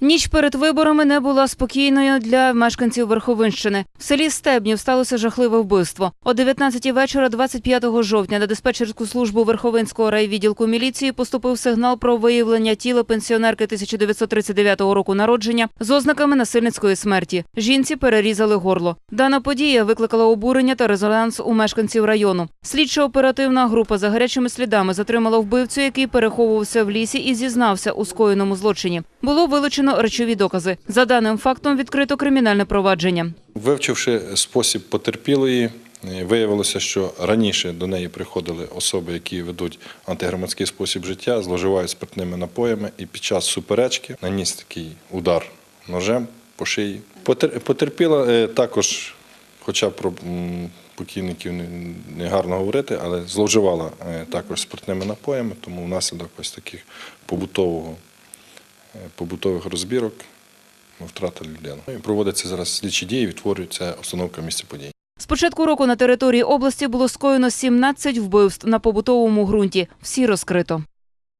Ніч перед виборами не була спокійною для мешканців Верховинщини. В селі Стебнів сталося жахливе вбивство. О 19 вечора, 25 жовтня, на диспетчерську службу Верховинського райвідділку міліції поступив сигнал про виявлення тіла пенсіонерки 1939 року народження з ознаками насильницької смерті. Жінці перерізали горло. Дана подія викликала обурення та резонанс у мешканців району. Слідчо-оперативна група за гарячими слідами затримала вбивцю, який переховувався в лісі і зізнався у скоєному злочині. Було вилучено речові докази. За даним фактом відкрито кримінальне провадження. Вивчивши спосіб потерпілої, е, виявилося, що раніше до неї приходили особи, які ведуть антигромадський спосіб життя, зловживають спиртними напоями, і під час суперечки наніс такий удар ножем по шиї. Потер- Потерпіла е, також, хоча про покійників не- гарно говорити, але зловживала е, також спиртними напоями, тому внаслідок ось таких побутового, побутових розбірок ми втратили людину. І проводяться зараз слідчі дії, відтворюється обстановка місця подій. З початку року на території області було скоєно 17 вбивств на побутовому ґрунті. Всі розкрито.